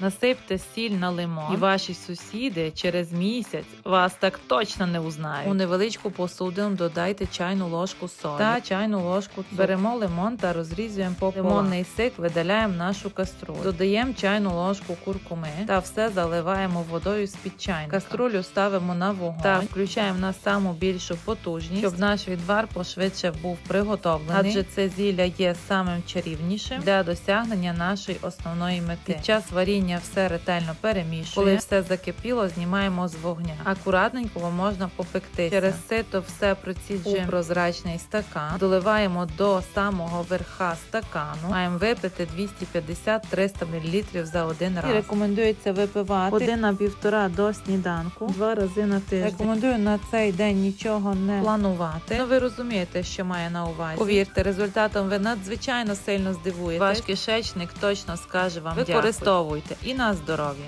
Насипте сіль на лимон, і ваші сусіди через місяць вас так точно не узнають. У невеличку посудину додайте чайну ложку солі та чайну ложку цукру. Беремо лимон та розрізуємо по лимонний сик, видаляємо нашу каструлю. Додаємо чайну ложку куркуми та все заливаємо водою з під чайника. Каструлю ставимо на вогонь та включаємо на саму більшу потужність, щоб наш відвар пошвидше був приготовлений. Адже це зілля є самим чарівнішим для досягнення нашої основної мети. Під час варіння все ретельно перемішуємо. Коли все закипіло, знімаємо з вогня. Акуратненько можна попекти. Через сито все проціджуємо у прозрачний стакан. Доливаємо до самого верха стакану. Маємо випити 250-300 мл за один раз. І рекомендується випивати один на півтора до сніданку, два рази на тиждень. Рекомендую на цей день нічого не планувати. Ну ви розумієте, що має на увазі. Повірте, результатом ви надзвичайно сильно здивуєтесь. Ваш кишечник точно скаже вам використовуйте і на здоров'я.